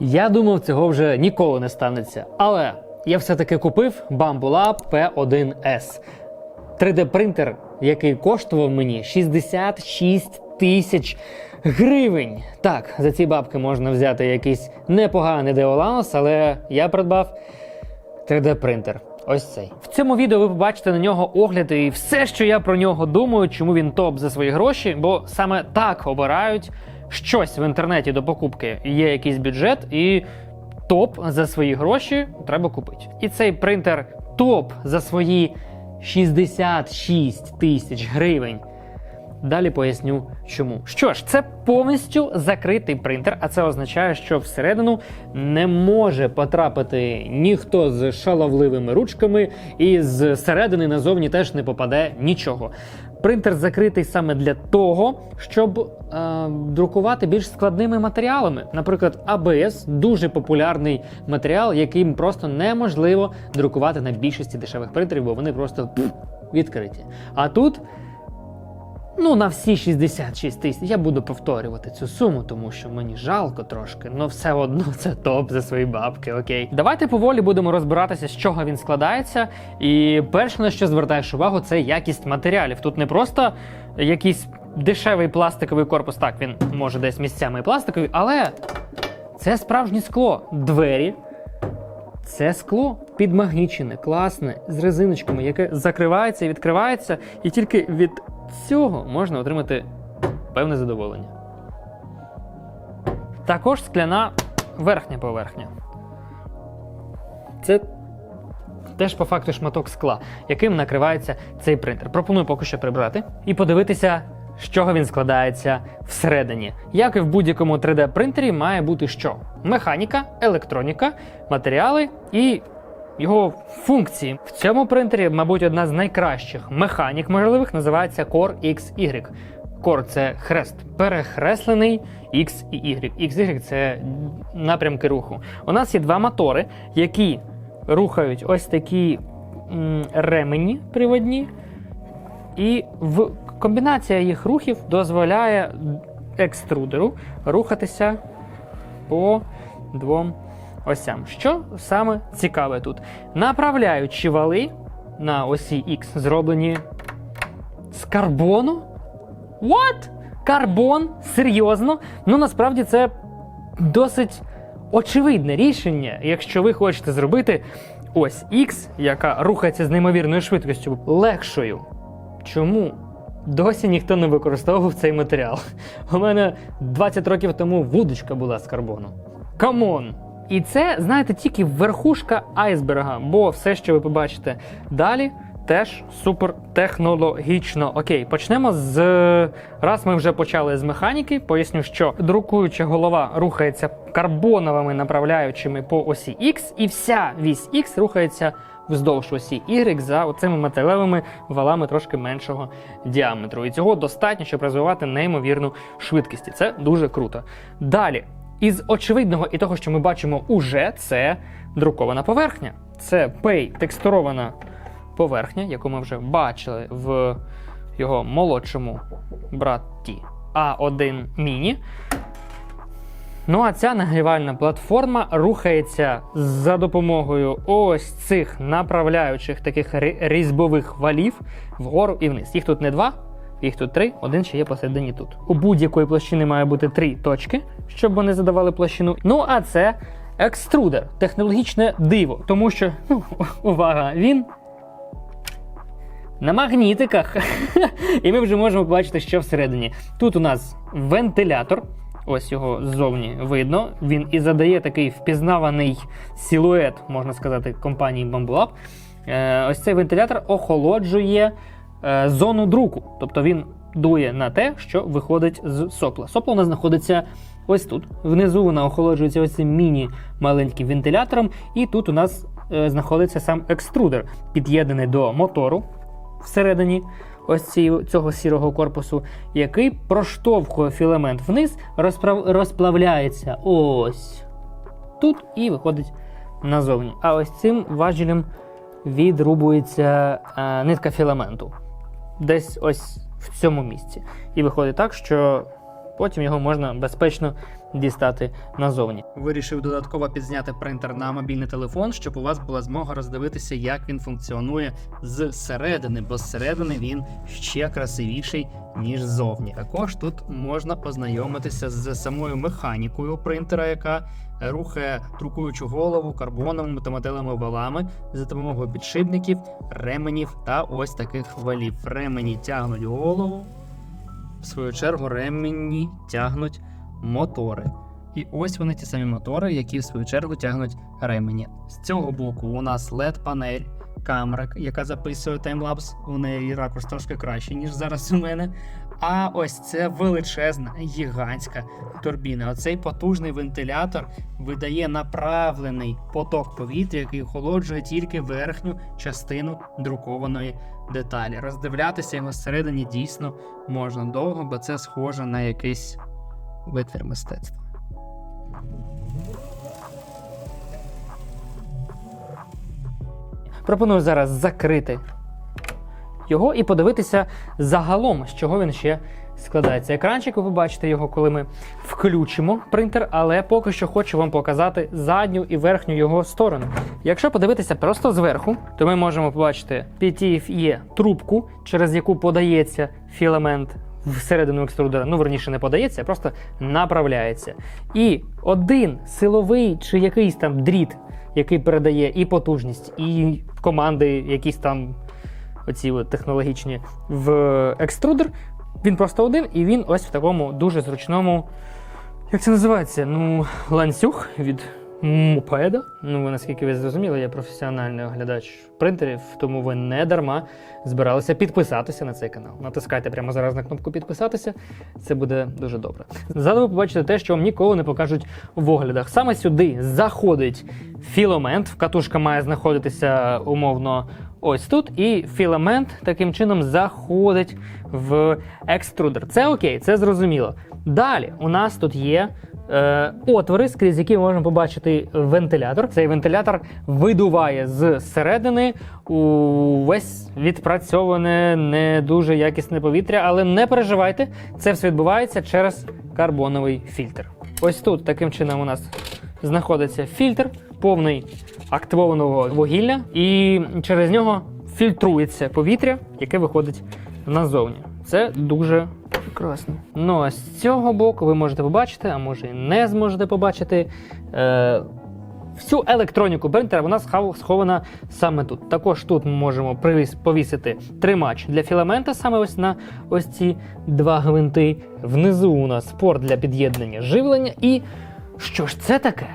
Я думав, цього вже ніколи не станеться. Але я все-таки купив Bamboo P1S. 3D-принтер, який коштував мені 66 тисяч гривень. Так, за ці бабки можна взяти якийсь непоганий Deolans, але я придбав 3D-принтер. Ось цей. В цьому відео ви побачите на нього огляди і все, що я про нього думаю, чому він топ за свої гроші, бо саме так обирають щось в інтернеті до покупки. Є якийсь бюджет і топ за свої гроші треба купити. І цей принтер топ за свої 66 тисяч гривень. Далі поясню чому. Що ж, це повністю закритий принтер, а це означає, що всередину не може потрапити ніхто з шаловливими ручками, і з середини назовні теж не попаде нічого. Принтер закритий саме для того, щоб е, друкувати більш складними матеріалами. Наприклад, ABS дуже популярний матеріал, яким просто неможливо друкувати на більшості дешевих принтерів, бо вони просто пф, відкриті. А тут Ну, на всі 66 тисяч я буду повторювати цю суму, тому що мені жалко трошки, але все одно це топ за свої бабки, окей. Давайте поволі будемо розбиратися, з чого він складається. І перше, на що звертаєш увагу, це якість матеріалів. Тут не просто якийсь дешевий пластиковий корпус, так, він може десь місцями і пластиковий, але це справжнє скло. Двері. Це скло підмагнічене, класне, з резиночками, яке закривається і відкривається, і тільки від цього можна отримати певне задоволення. Також скляна верхня поверхня. Це теж по факту шматок скла, яким накривається цей принтер. Пропоную поки що прибрати і подивитися, з чого він складається всередині. Як і в будь-якому 3D-принтері, має бути що? Механіка, електроніка, матеріали і його функції. В цьому принтері, мабуть, одна з найкращих механік можливих називається Core XY. Core – це хрест, перехреслений X і Y. XY – це напрямки руху. У нас є два мотори, які рухають ось такі ремені приводні, і в комбінація їх рухів дозволяє екструдеру рухатися по двом осям. Що саме цікаве тут? Направляючі вали на осі X зроблені з карбону. What? Карбон? Серйозно? Ну насправді це досить очевидне рішення, якщо ви хочете зробити ось X, яка рухається з неймовірною швидкістю, легшою. Чому? Досі ніхто не використовував цей матеріал. У мене 20 років тому вудочка була з карбону. Камон! І це, знаєте, тільки верхушка айсберга, бо все, що ви побачите далі, теж супер технологічно. Окей, почнемо з. Раз ми вже почали з механіки, поясню, що друкуюча голова рухається карбоновими направляючими по осі X, і вся вісь X рухається вздовж осі Y за оцими металевими валами трошки меншого діаметру. І цього достатньо, щоб розвивати неймовірну швидкість. І це дуже круто. Далі. Із очевидного і того, що ми бачимо уже, це друкована поверхня. Це пей текстурована поверхня, яку ми вже бачили в його молодшому браті А1 Міні. Ну а ця нагрівальна платформа рухається за допомогою ось цих направляючих таких різьбових валів вгору і вниз. Їх тут не два, їх тут три, один ще є посередині тут. У будь-якої площини має бути три точки, щоб вони задавали площину. Ну а це екструдер, технологічне диво, тому що ну, увага, він на магнітиках. І ми вже можемо побачити, що всередині. Тут у нас вентилятор. Ось його ззовні видно. Він і задає такий впізнаваний силует, можна сказати, компанії Bamboo Lab. Е, ось цей вентилятор охолоджує зону друку. Тобто він дує на те, що виходить з сопла. Сопло у нас знаходиться ось тут. Внизу вона охолоджується ось цим міні-маленьким вентилятором, і тут у нас е, знаходиться сам екструдер, під'єднаний до мотору всередині ось цього сірого корпусу, який проштовхує філамент вниз, розправ, розплавляється ось тут і виходить назовні. А ось цим важелем відрубується е, нитка філаменту. Десь ось в цьому місці. І виходить так, що потім його можна безпечно дістати назовні. Вирішив додатково підзняти принтер на мобільний телефон, щоб у вас була змога роздивитися, як він функціонує зсередини, бо зсередини він ще красивіший ніж ззовні. Також тут можна познайомитися з самою механікою принтера, яка рухає друкуючу голову карбоновими та металевими валами за допомогою підшипників, ременів та ось таких валів. Ремені тягнуть голову, в свою чергу ремені тягнуть мотори. І ось вони ті самі мотори, які в свою чергу тягнуть ремені. З цього боку у нас led панель камера, яка записує таймлапс. У неї ракурс трошки кращий, ніж зараз у мене. А ось це величезна, гігантська турбіна. Оцей потужний вентилятор видає направлений поток повітря, який охолоджує тільки верхню частину друкованої деталі. Роздивлятися його зсередині дійсно можна довго, бо це схоже на якийсь витвір мистецтва. Пропоную зараз закрити його і подивитися загалом, з чого він ще складається. Екранчик, ви бачите його, коли ми включимо принтер, але поки що хочу вам показати задню і верхню його сторону. Якщо подивитися просто зверху, то ми можемо побачити PTFE трубку, через яку подається філамент всередину екструдера. Ну, верніше, не подається, а просто направляється. І один силовий чи якийсь там дріт, який передає і потужність, і команди, якісь там оці от технологічні в екструдер. Він просто один, і він ось в такому дуже зручному. Як це називається? Ну, ланцюг від мопеда. Ну, ви наскільки ви зрозуміли, я професіональний оглядач принтерів, тому ви не дарма збиралися підписатися на цей канал. Натискайте прямо зараз на кнопку підписатися. Це буде дуже добре. Ззаду ви побачите те, що вам ніколи не покажуть в оглядах. Саме сюди заходить філамент. Катушка має знаходитися умовно ось тут, і філамент таким чином заходить в екструдер. Це окей, це зрозуміло. Далі у нас тут є. Е, отвори, скрізь які можемо побачити вентилятор. Цей вентилятор видуває з середини увесь відпрацьоване не дуже якісне повітря, але не переживайте, це все відбувається через карбоновий фільтр. Ось тут таким чином у нас знаходиться фільтр, повний активованого вугілля, і через нього фільтрується повітря, яке виходить назовні. Це дуже прекрасно. Ну а з цього боку ви можете побачити, а може і не зможете побачити. Е, Всю електроніку принтера вона схована саме тут. Також тут ми можемо привіс- повісити тримач для філамента, саме ось на ось ці два гвинти. Внизу у нас порт для під'єднання живлення. І що ж це таке?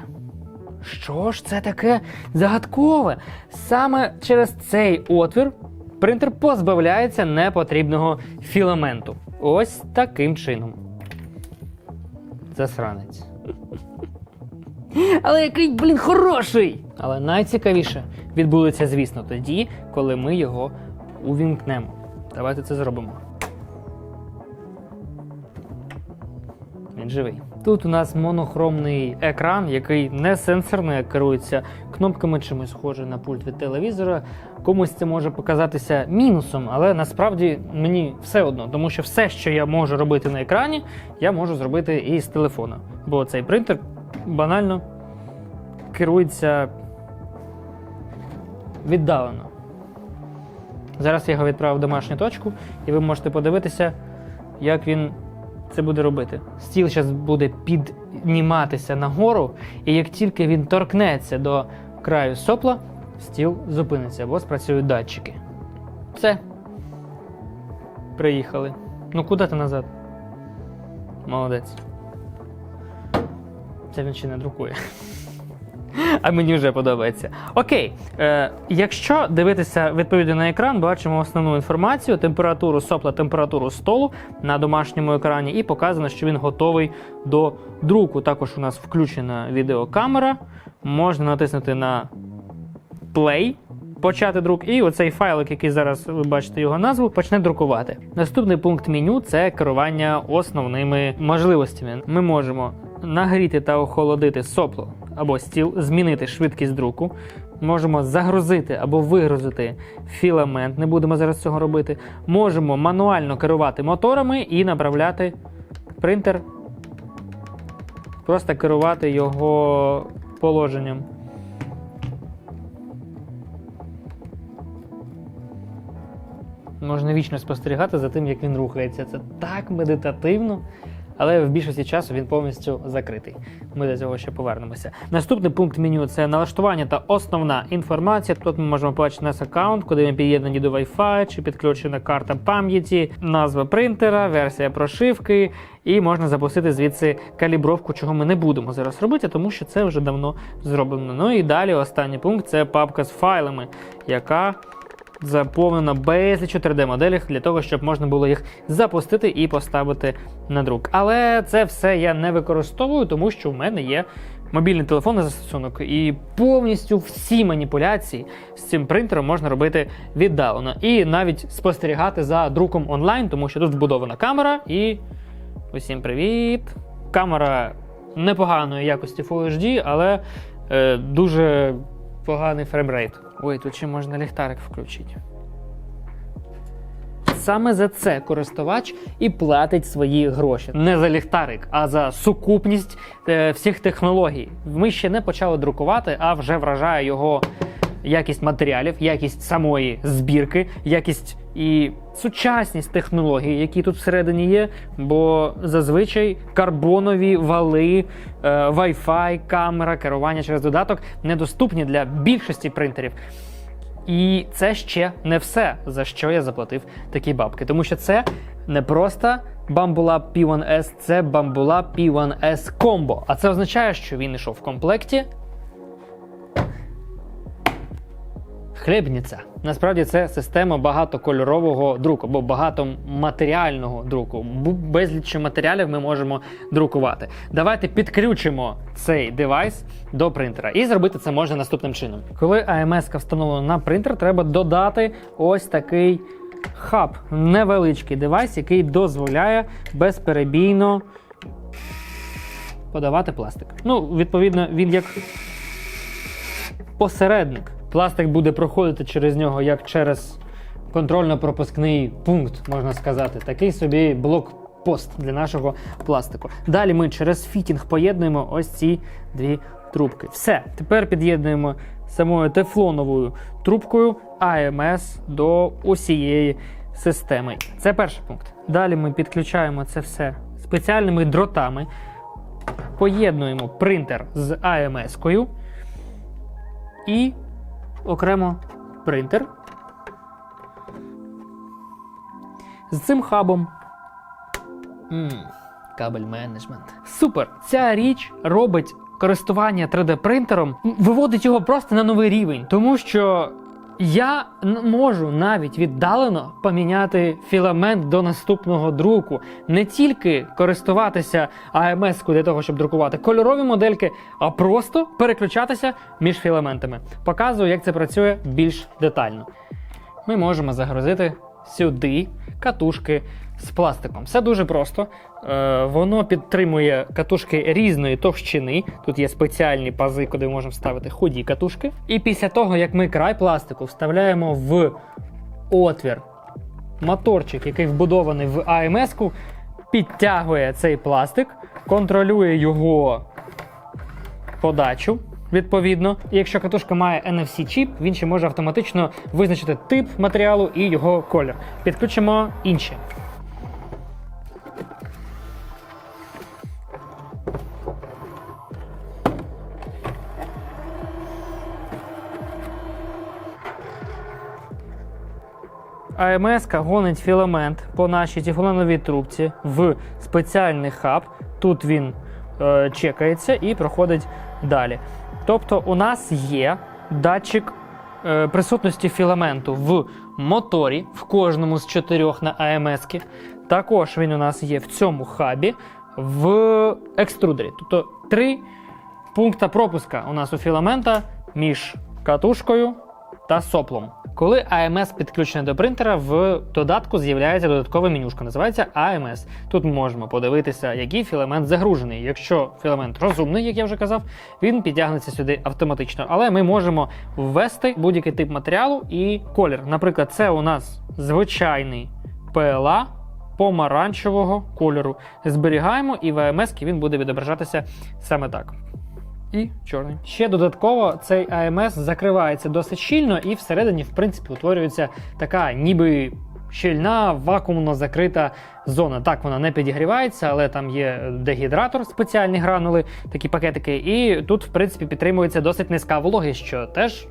Що ж це таке загадкове? Саме через цей отвір принтер позбавляється непотрібного філаменту. Ось таким чином. Засранець. Але який, блін, хороший! Але найцікавіше відбудеться, звісно, тоді, коли ми його увімкнемо. Давайте це зробимо. Він живий. Тут у нас монохромний екран, який не сенсорний, а керується кнопками, чимось схоже на пульт від телевізора. Комусь це може показатися мінусом, але насправді мені все одно, тому що все, що я можу робити на екрані, я можу зробити і з телефона. Бо цей принтер банально керується віддалено. Зараз я його відправив в домашню точку, і ви можете подивитися, як він це буде робити. Стіл зараз буде підніматися нагору, і як тільки він торкнеться до краю сопла, стіл зупиниться або спрацюють датчики. Все. Приїхали. Ну куди ти назад? Молодець. Це він ще не друкує. А мені вже подобається. Окей, е, якщо дивитися відповідно на екран, бачимо основну інформацію: температуру сопла, температуру столу на домашньому екрані, і показано, що він готовий до друку. Також у нас включена відеокамера. Можна натиснути на play, почати друк, і оцей файлик, який зараз ви бачите його назву, почне друкувати. Наступний пункт меню це керування основними можливостями. Ми можемо нагріти та охолодити сопло або стіл, змінити швидкість друку. Можемо загрузити або вигрузити філамент. Не будемо зараз цього робити. Можемо мануально керувати моторами і направляти принтер просто керувати його положенням. Можна вічно спостерігати за тим, як він рухається. Це так медитативно, але в більшості часу він повністю закритий. Ми до цього ще повернемося. Наступний пункт меню це налаштування та основна інформація. Тут ми можемо побачити наш аккаунт, куди ми під'єднані до Wi-Fi, чи підключена карта пам'яті, назва принтера, версія прошивки, і можна запустити звідси калібровку, чого ми не будемо зараз робити, тому що це вже давно зроблено. Ну і далі останній пункт це папка з файлами, яка заповнена безліч 3D-моделях для того, щоб можна було їх запустити і поставити на друк. Але це все я не використовую, тому що в мене є мобільний телефон на застосунок, і повністю всі маніпуляції з цим принтером можна робити віддалено. І навіть спостерігати за друком онлайн, тому що тут вбудована камера і. Усім привіт! Камера непоганої якості Full HD, але е, дуже поганий фреймрейт. Ой, тут ще можна ліхтарик включити. Саме за це користувач і платить свої гроші. Не за ліхтарик, а за сукупність е, всіх технологій. Ми ще не почали друкувати, а вже вражає його якість матеріалів, якість самої збірки, якість і сучасність технологій, які тут всередині є. Бо зазвичай карбонові вали, е, Wi-Fi, камера, керування через додаток недоступні для більшості принтерів. І це ще не все, за що я заплатив такі бабки. Тому що це не просто Bambula P1S, це Bambula P1S Combo. А це означає, що він йшов в комплекті. Хлібниця. Насправді це система багатокольорового друку або багатоматеріального друку. Безліч матеріалів ми можемо друкувати. Давайте підключимо цей девайс до принтера. І зробити це можна наступним чином. Коли AMS встановлена на принтер, треба додати ось такий хаб, невеличкий девайс, який дозволяє безперебійно подавати пластик. Ну, відповідно, він як посередник. Пластик буде проходити через нього як через контрольно-пропускний пункт, можна сказати. Такий собі блокпост для нашого пластику. Далі ми через фітінг поєднуємо ось ці дві трубки. Все, тепер під'єднуємо самою тефлоновою трубкою AMS до усієї системи. Це перший пункт. Далі ми підключаємо це все спеціальними дротами, поєднуємо принтер з AMS-кою і окремо принтер. З цим хабом. Mm, кабель менеджмент. Супер! Ця річ робить користування 3D принтером, виводить його просто на новий рівень, тому що. Я можу навіть віддалено поміняти філамент до наступного друку, не тільки користуватися АМС для того, щоб друкувати кольорові модельки, а просто переключатися між філаментами. Показую, як це працює більш детально. Ми можемо загрузити сюди катушки з пластиком. Все дуже просто. Е, воно підтримує катушки різної товщини. Тут є спеціальні пази, куди ми можемо вставити худі катушки. І після того, як ми край пластику вставляємо в отвір моторчик, який вбудований в АМС-ку, підтягує цей пластик, контролює його подачу. Відповідно, якщо катушка має NFC-чіп, він ще може автоматично визначити тип матеріалу і його колір. Підключимо інші. АМС гонить філамент по нашій тефлоновій трубці в спеціальний хаб. Тут він е, чекається і проходить далі. Тобто, у нас є датчик е, присутності філаменту в моторі, в кожному з чотирьох на АМС. Також він у нас є в цьому хабі в екструдері. Тобто три пункта пропуска у нас у філамента між катушкою та соплом. Коли AMS підключене до принтера, в додатку з'являється додаткова менюшка, називається AMS. Тут можемо подивитися, який філамент загружений. Якщо філамент розумний, як я вже казав, він підтягнеться сюди автоматично. Але ми можемо ввести будь-який тип матеріалу і колір. Наприклад, це у нас звичайний PLA помаранчевого кольору. Зберігаємо, і в AMS він буде відображатися саме так. І чорний. Ще додатково цей AMS закривається досить щільно, і всередині, в принципі, утворюється така ніби щільна, вакуумно закрита зона. Так, вона не підігрівається, але там є дегідратор, спеціальні гранули, такі пакетики. І тут, в принципі, підтримується досить низька вологість, що теж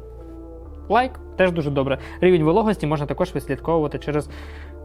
лайк, теж дуже добре. Рівень вологості можна також відслідковувати через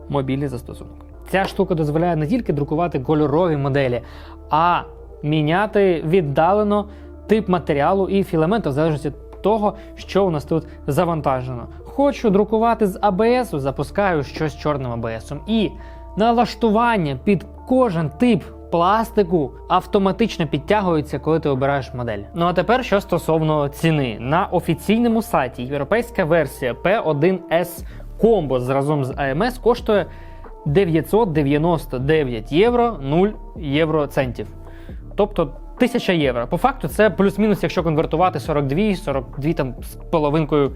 мобільний застосунок. Ця штука дозволяє не тільки друкувати кольорові моделі, а міняти віддалено тип матеріалу і філаменту, в залежності від того, що у нас тут завантажено. Хочу друкувати з ABS, запускаю щось чорним ABS. І налаштування під кожен тип пластику автоматично підтягується, коли ти обираєш модель. Ну а тепер що стосовно ціни. На офіційному сайті європейська версія P1S Combo разом з AMS коштує 999 євро 0 євроцентів. Тобто 1000 євро. По факту це плюс-мінус, якщо конвертувати 42, 42 там з половинкою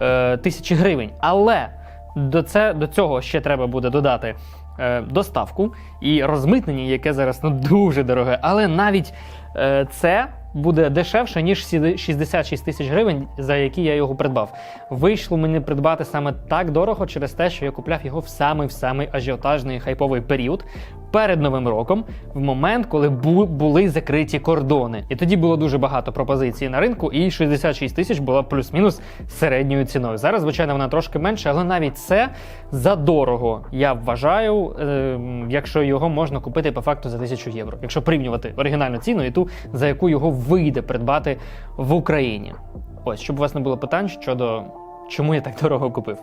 е, тисячі гривень. Але до, це, до цього ще треба буде додати е, доставку і розмитнення, яке зараз ну, дуже дороге. Але навіть е, це буде дешевше, ніж сі- 66 тисяч гривень, за які я його придбав. Вийшло мені придбати саме так дорого через те, що я купляв його в самий в самий ажіотажний хайповий період перед новим роком, в момент, коли бу- були закриті кордони. І тоді було дуже багато пропозицій на ринку, і 66 тисяч була плюс-мінус середньою ціною. Зараз, звичайно, вона трошки менше, але навіть це задорого, я вважаю, е, якщо його можна купити по факту за 1000 євро, якщо порівнювати оригінальну ціну і ту, за яку його вийде придбати в Україні. Ось, щоб у вас не було питань щодо чому я так дорого купив.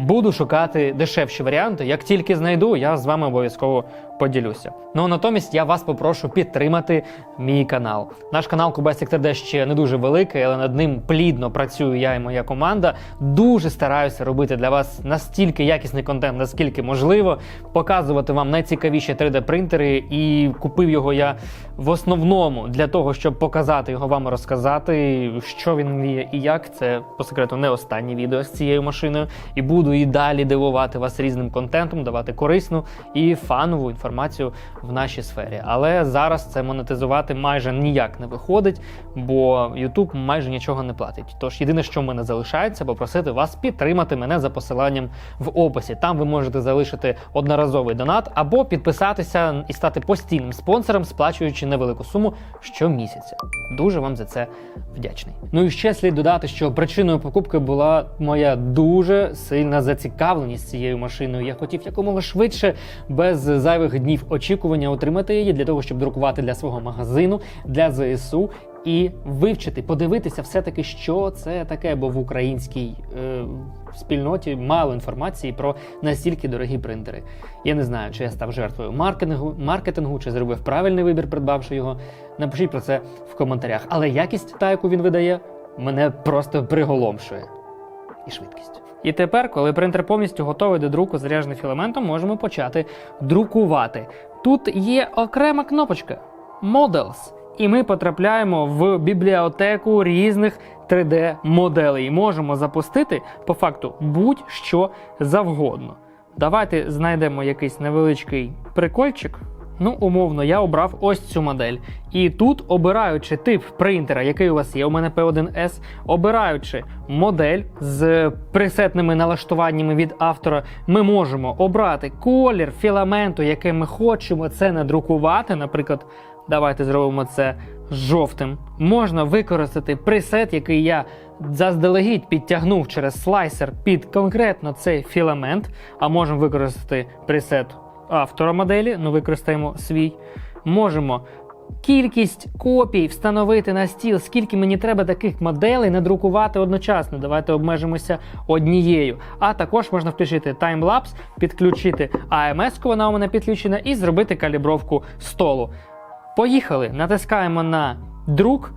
Буду шукати дешевші варіанти. Як тільки знайду, я з вами обов'язково поділюся. Ну натомість я вас попрошу підтримати мій канал. Наш канал Кубасік 3D ще не дуже великий, але над ним плідно працюю я і моя команда. Дуже стараюся робити для вас настільки якісний контент, наскільки можливо, показувати вам найцікавіші 3D-принтери. І купив його я в основному для того, щоб показати його вам розказати, що він вміє і як. Це по секрету не останнє відео з цією машиною. І буду і далі дивувати вас різним контентом, давати корисну і фанову інформацію в нашій сфері. Але зараз це монетизувати майже ніяк не виходить, бо YouTube майже нічого не платить. Тож єдине, що в мене залишається, попросити вас підтримати мене за посиланням в описі. Там ви можете залишити одноразовий донат або підписатися і стати постійним спонсором, сплачуючи невелику суму щомісяця. Дуже вам за це вдячний. Ну і ще слід додати, що причиною покупки була моя дуже сильна зацікавленість цією машиною. Я хотів якомога швидше, без зайвих днів очікування, отримати її для того, щоб друкувати для свого магазину, для ЗСУ. І вивчити, подивитися, все-таки, що це таке, бо в українській е, спільноті мало інформації про настільки дорогі принтери. Я не знаю, чи я став жертвою маркетингу, маркетингу, чи зробив правильний вибір, придбавши його. Напишіть про це в коментарях. Але якість, та яку він видає, мене просто приголомшує. І швидкість. І тепер, коли принтер повністю готовий до друку заряджений філаментом, можемо почати друкувати. Тут є окрема кнопочка Models. І ми потрапляємо в бібліотеку різних 3D-моделей. І можемо запустити по факту будь-що завгодно. Давайте знайдемо якийсь невеличкий прикольчик. Ну, умовно, я обрав ось цю модель. І тут, обираючи тип принтера, який у вас є, у мене P1S, обираючи модель з пресетними налаштуваннями від автора, ми можемо обрати колір філаменту, який ми хочемо це надрукувати. Наприклад, давайте зробимо це жовтим. Можна використати пресет, який я заздалегідь підтягнув через слайсер під конкретно цей філамент, а можемо використати пресет автора моделі, ну використаємо свій. Можемо кількість копій встановити на стіл, скільки мені треба таких моделей надрукувати одночасно. Давайте обмежимося однією. А також можна включити таймлапс, підключити AMS, вона у мене підключена, і зробити калібровку столу. Поїхали, натискаємо на друк,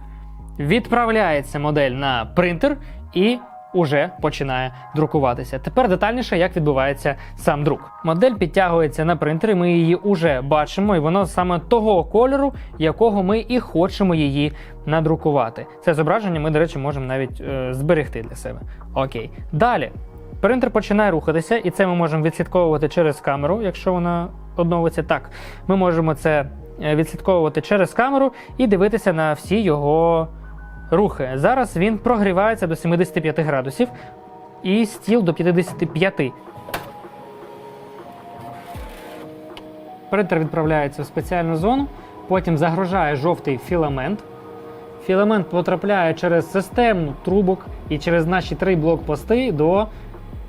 відправляється модель на принтер і уже починає друкуватися. Тепер детальніше, як відбувається сам друк. Модель підтягується на принтері, ми її уже бачимо, і воно саме того кольору, якого ми і хочемо її надрукувати. Це зображення ми, до речі, можемо навіть е, зберегти для себе. Окей. Далі. Принтер починає рухатися, і це ми можемо відслідковувати через камеру, якщо вона одновується так. Ми можемо це е, відслідковувати через камеру і дивитися на всі його рухи. Зараз він прогрівається до 75 градусів і стіл до 55. Принтер відправляється в спеціальну зону, потім загружає жовтий філамент. Філамент потрапляє через систему трубок і через наші три блокпости до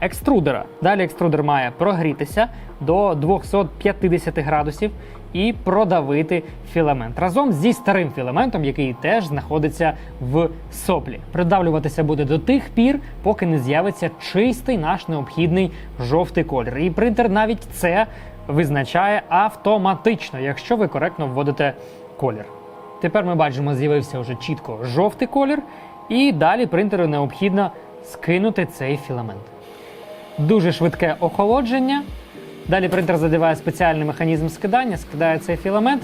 екструдера. Далі екструдер має прогрітися до 250 градусів і продавити філамент разом зі старим філаментом, який теж знаходиться в соплі. Придавлюватися буде до тих пір, поки не з'явиться чистий наш необхідний жовтий колір. І принтер навіть це визначає автоматично, якщо ви коректно вводите колір. Тепер ми бачимо, з'явився вже чітко жовтий колір, і далі принтеру необхідно скинути цей філамент. Дуже швидке охолодження. Далі принтер задіває спеціальний механізм скидання, скидає цей філамент.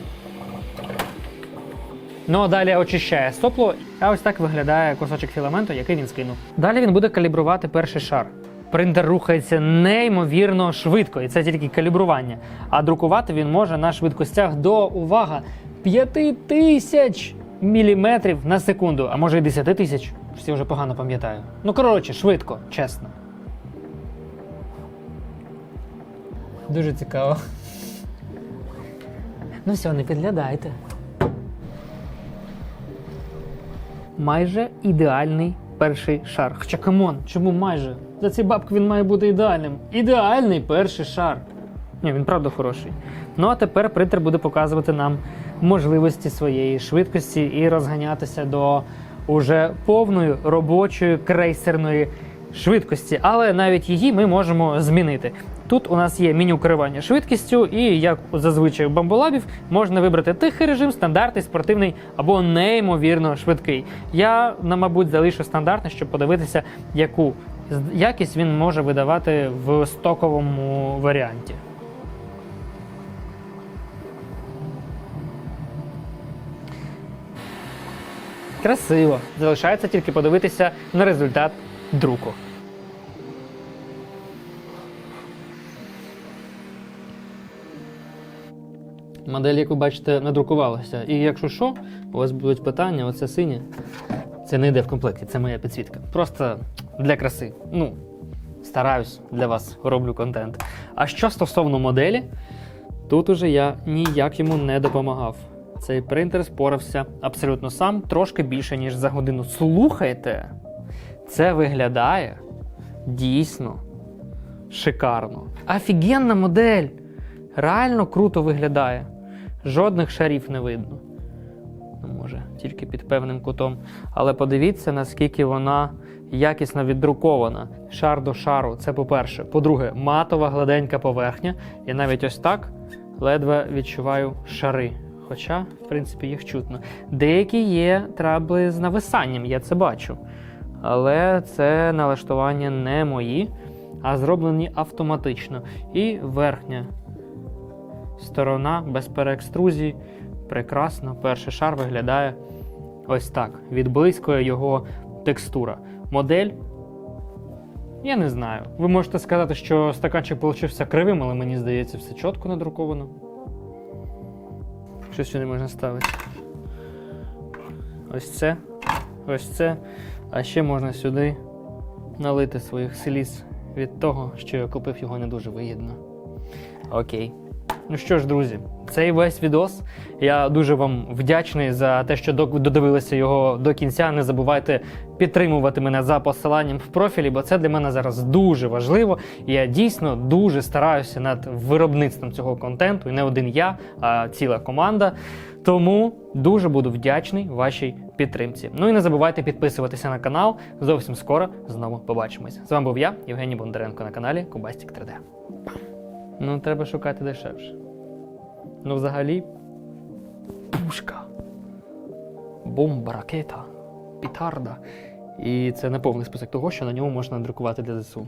Ну а далі очищає сопло, а ось так виглядає кусочок філаменту, який він скинув. Далі він буде калібрувати перший шар. Принтер рухається неймовірно швидко, і це тільки калібрування. А друкувати він може на швидкостях до увага 5000 міліметрів на секунду, а може і 10 тисяч. Всі вже погано пам'ятаю. Ну коротше, швидко, чесно. Дуже цікаво. Ну все, не підглядайте. Майже ідеальний перший шар. Хоча камон, чому майже? За ці бабки він має бути ідеальним. Ідеальний перший шар. Ні, він правда хороший. Ну а тепер принтер буде показувати нам можливості своєї швидкості і розганятися до уже повної робочої крейсерної швидкості. Але навіть її ми можемо змінити. Тут у нас є меню керування швидкістю, і як зазвичай у бамбулабів, можна вибрати тихий режим, стандартний, спортивний або неймовірно швидкий. Я, на мабуть, залишу стандартний, щоб подивитися, яку якість він може видавати в стоковому варіанті. Красиво. Залишається тільки подивитися на результат друку. Модель, як ви бачите, надрукувалася. І якщо що, у вас будуть питання, оце синє. Це не йде в комплекті, це моя підсвітка. Просто для краси. Ну, стараюсь для вас роблю контент. А що стосовно моделі, тут уже я ніяк йому не допомагав. Цей принтер спорався абсолютно сам, трошки більше, ніж за годину. Слухайте, це виглядає дійсно шикарно. Офігенна модель! Реально круто виглядає. Жодних шарів не видно. Ну, може, тільки під певним кутом. Але подивіться, наскільки вона якісно віддрукована. Шар до шару, це по-перше. По-друге, матова гладенька поверхня. І навіть ось так ледве відчуваю шари. Хоча, в принципі, їх чутно. Деякі є трабли з нависанням, я це бачу. Але це налаштування не мої, а зроблені автоматично. І верхня сторона без переекструзії. Прекрасно. Перший шар виглядає ось так. Відблискує його текстура. Модель. Я не знаю. Ви можете сказати, що стаканчик получився кривим, але мені здається, все чітко надруковано. Щось сюди можна ставити. Ось це. Ось це. А ще можна сюди налити своїх сліз від того, що я купив його не дуже вигідно. Окей. Ну що ж, друзі, цей весь відос. Я дуже вам вдячний за те, що додивилися його до кінця. Не забувайте підтримувати мене за посиланням в профілі, бо це для мене зараз дуже важливо. Я дійсно дуже стараюся над виробництвом цього контенту. І не один я, а ціла команда. Тому дуже буду вдячний вашій підтримці. Ну і не забувайте підписуватися на канал. Зовсім скоро знову побачимось. З вами був я, Євгеній Бондаренко на каналі Кубастік 3D. Ну, треба шукати дешевше. Ну, взагалі, пушка, бомба, ракета, пітарда. І це не повний список того, що на ньому можна надрукувати для ЗСУ.